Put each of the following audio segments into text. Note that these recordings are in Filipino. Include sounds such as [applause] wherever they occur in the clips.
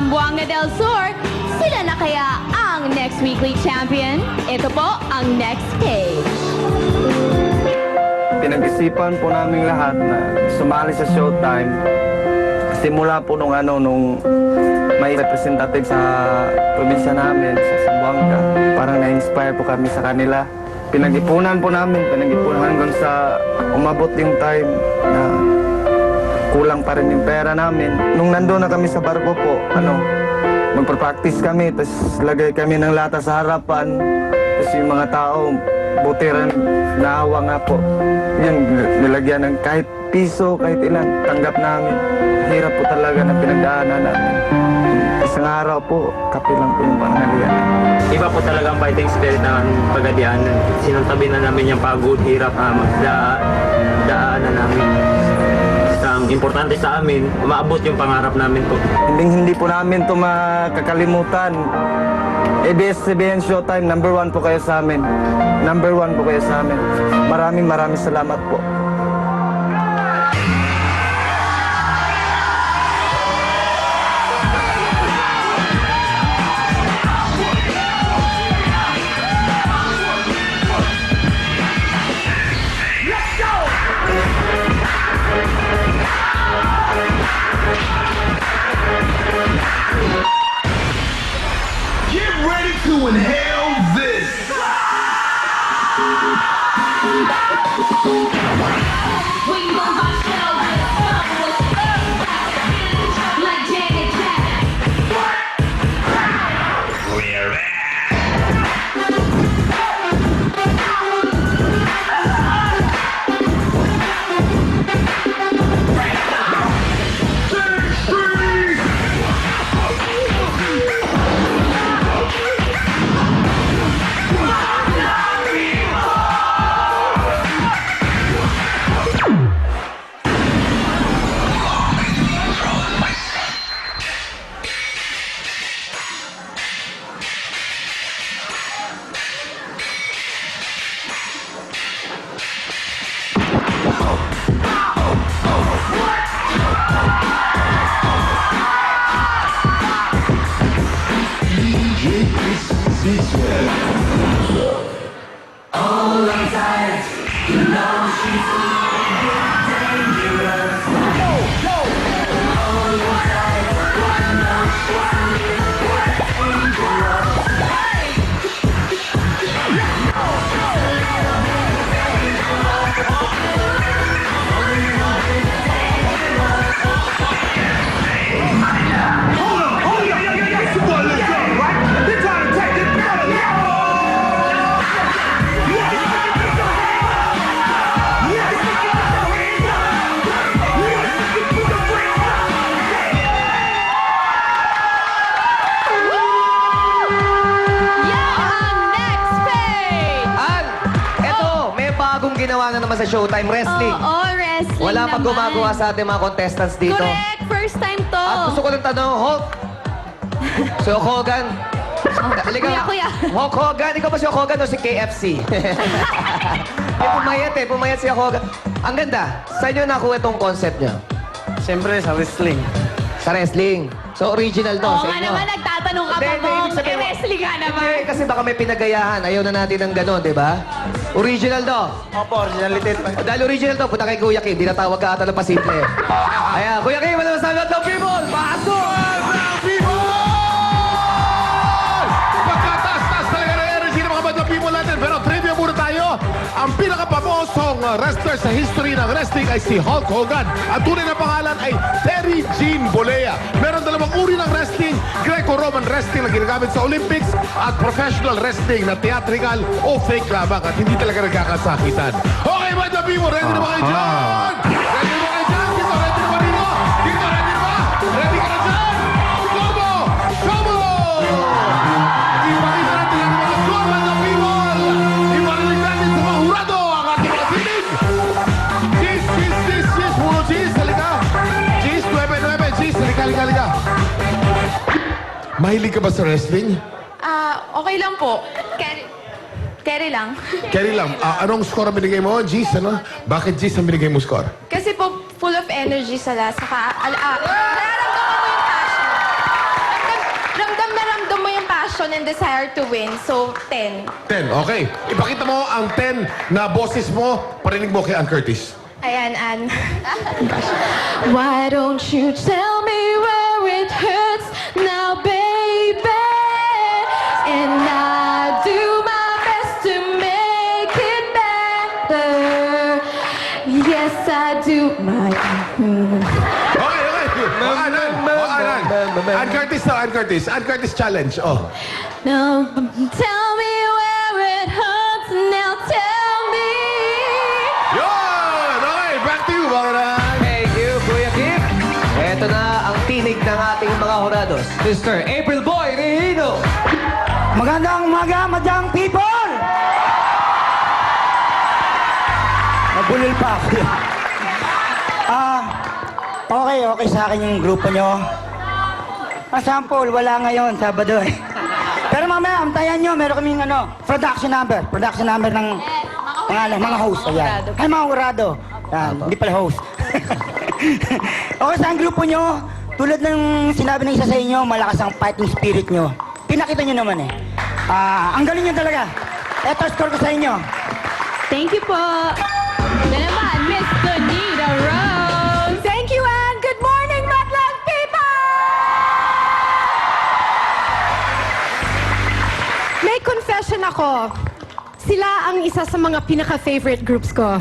Zamboanga del Sur, sila na kaya ang next weekly champion? Ito po ang next page. Pinag-isipan po namin lahat na sumali sa Showtime. Simula po nung ano, nung may representative sa probinsya namin, sa Zamboanga. Parang na-inspire po kami sa kanila. Pinag-ipunan po namin, pinag-ipunan hanggang sa umabot yung time na kulang pa rin yung pera namin. Nung nandun na kami sa barko po, ano, magpa-practice kami, tapos lagay kami ng lata sa harapan. Tapos yung mga tao, buti rin naawa nga po. Yun, nilagyan ng kahit piso, kahit ilan, tanggap namin. Hirap po talaga na pinagdaanan namin. Isang araw po, kape lang po yung panangalian. Iba po talaga ang fighting spirit ng pagadian. Sinuntabi na namin yung pagod, hirap, uh, da, daanan namin. Ang importante sa amin, maabot yung pangarap namin po. Hindi, hindi po namin to makakalimutan. ABS-CBN Showtime, number one po kayo sa amin. Number one po kayo sa amin. Maraming maraming salamat po. Yan ginawa na naman sa Showtime Wrestling. Oo, wrestling Wala pang naman. gumagawa sa ating mga contestants dito. Correct! First time to! At gusto ko lang tanong, Hulk. [laughs] Si Hulk Hogan. Halika. Kuya, kuya. Hulk Hogan. Ikaw ba si Hulk Hogan o si KFC? [laughs] eh, pumayat eh. Pumayat si Hulk Hogan. Ang ganda. Saan nyo nakuha itong concept nyo? Siyempre sa wrestling. Sa wrestling. So, original to Oo sa nga inyo. naman, nagtatanong ka Hindi, pa hindi, mo. ibig sabihin- wrestling ka naman. Hindi, kasi baka may pinagayahan. Ayaw na natin ng gano'n, di ba? Original to. Opo, originality. Dahil original to, punta kay Kuya Kim. Di natawag ka ata ng pasimple. Ayan, Kuya Kim, ano masabi at the people? Pasok! Pagkataas-taas talaga ng energy ng mga banda people natin. Pero trivia muna tayo. Ang pinakapamosong uh, wrestler sa history ng wrestling ay si Hulk Hogan. Ang tunay na pangalan ay Terry Jean Bolea. Meron dalawang uri ng wrestling, Greco-Roman wrestling na ginagamit sa Olympics at professional wrestling na theatrical o fake lamang at hindi talaga nagkakasakitan. Okay, banda people, ready na ba kayo dyan? Mahilig ka ba sa wrestling? Ah, okay lang po. Can... Carry lang. [laughs] Kerry lang, ah, anong score ang binigay mo? G's, ano? Bakit G's ang binigay mo score? Kasi po, full of energy sila. Saka, al ah, nararamdaman mo yung passion. Ramdam, ramdam na ramdam mo yung passion and desire to win. So, 10. 10, okay. Ipakita mo ang 10 na boses mo. Parinig mo kay Ann Curtis. Ayan, Ann. [laughs] Why don't you tell me where Anan. Ann Curtis to, Ann Curtis. Ann Curtis challenge. Oh. Now, tell me where it hurts. Now tell me. Yun! Okay, back to you, mga. Thank you, Kuya Kim. Ito na ang tinig ng ating mga horados. Mr. April Boy Rehino. Magandang umaga, madang people! Nabulil pa ako. [laughs] Ah, okay, okay sa akin yung grupo nyo. Ah, sample, wala ngayon, Sabado eh. [laughs] Pero mamaya, antayan nyo, meron kaming ano, production number. Production number ng mga, ano, mga host. Ayan. Ay, mga urado. Hindi pala host. [laughs] okay sa ang grupo nyo, tulad ng sinabi ng isa sa inyo, malakas ang fighting spirit nyo. Pinakita nyo naman eh. Ah, ang galing nyo talaga. Eto, score ko sa inyo. Thank you po. Na ako. Sila ang isa sa mga pinaka-favorite groups ko. [laughs]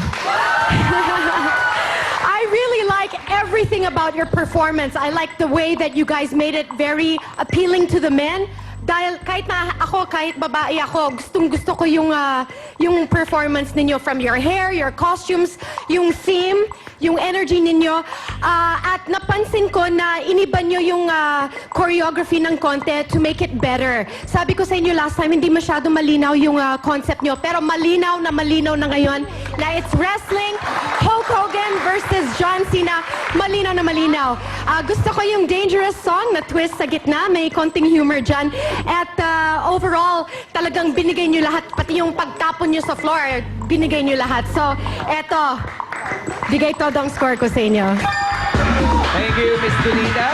I really like everything about your performance. I like the way that you guys made it very appealing to the men. Dahil kahit na ako, kahit babae ako, gustong gusto ko yung, ah, yung performance ninyo from your hair, your costumes, yung theme, yung energy ninyo. Ah, at napansin ko na iniba nyo yung ah, choreography ng konti to make it better. Sabi ko sa inyo last time, hindi masyado malinaw yung ah, concept nyo. Pero malinaw na malinaw na ngayon na it's wrestling, Hulk Hogan versus John Cena. Malinaw na malinaw. Ah, gusto ko yung dangerous song na twist sa gitna. May konting humor dyan. At ah, overall, talagang binigay nyo lahat. Pati yung pagtapon nyo sa floor, binigay nyo lahat. So, eto. Bigay todo ang score ko sa inyo. Thank you, Miss Donita.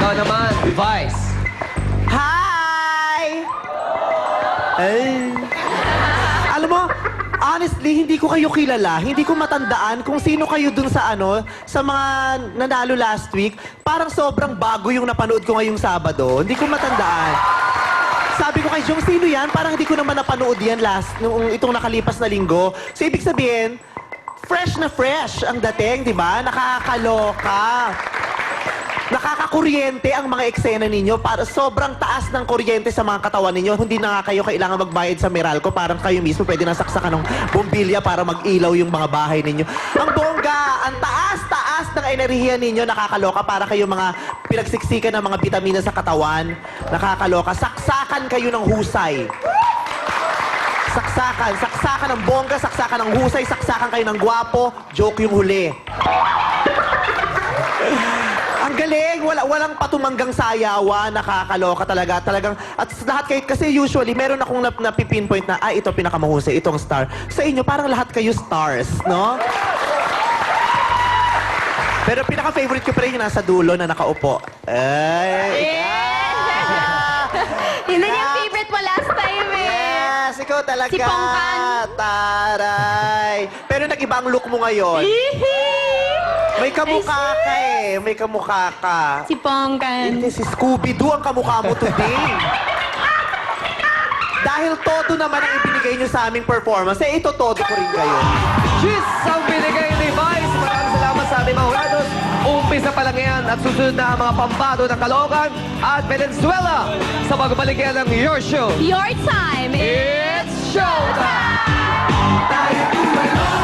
Ikaw naman, Vice. Hi! Ay. Alam mo, honestly, hindi ko kayo kilala. Hindi ko matandaan kung sino kayo dun sa ano, sa mga nanalo last week. Parang sobrang bago yung napanood ko ngayong Sabado. Hindi ko matandaan. Sabi ko kay Jong, sino yan? Parang hindi ko naman napanood yan last, nung itong nakalipas na linggo. So, ibig sabihin, fresh na fresh ang dating, di ba? Nakakaloka. Nakakakuryente ang mga eksena ninyo para sobrang taas ng kuryente sa mga katawan ninyo. Hindi na nga kayo kailangan magbayad sa Meralco. Parang kayo mismo pwede na saksakan ng bombilya para mag-ilaw yung mga bahay ninyo. Ang bongga, ang taas-taas ng enerhiya ninyo. Nakakaloka para kayo mga pinagsiksikan ng mga bitamina sa katawan. Nakakaloka. Saksakan kayo ng husay. Saksakan. Saksakan ng bongga, saksakan ng husay, saksakan kayo ng gwapo. Joke yung huli. Ang galing! Wala, walang patumanggang sayawa, nakakaloka talaga. Talagang, at lahat kayo, kasi usually, meron akong nap, napipinpoint na, ay, ito pinakamahusay, itong star. Sa inyo, parang lahat kayo stars, no? Pero pinaka-favorite ko pa rin yung nasa dulo na nakaupo. Ay! Yun na yung favorite mo last time eh. Yes! Ikaw talaga! Si Pongkan. Taray! Pero nag-iba ang look mo ngayon. May kamukha ka eh. May kamukha ka. Si Pongkan. Hindi, si Scooby-Doo ang kamukha mo today. Dahil todo naman ang ibinigay nyo sa aming performance, eh ito todo ko rin kayo. Cheers! Ang binigay ni Vice. Maraming salamat sa ating mga horados. Umpisa pa lang yan at susunod na ang mga pambado ng Caloocan at Venezuela sa pagbalik yan ng Your Show. Your time. It's showtime! Tayo tumalo,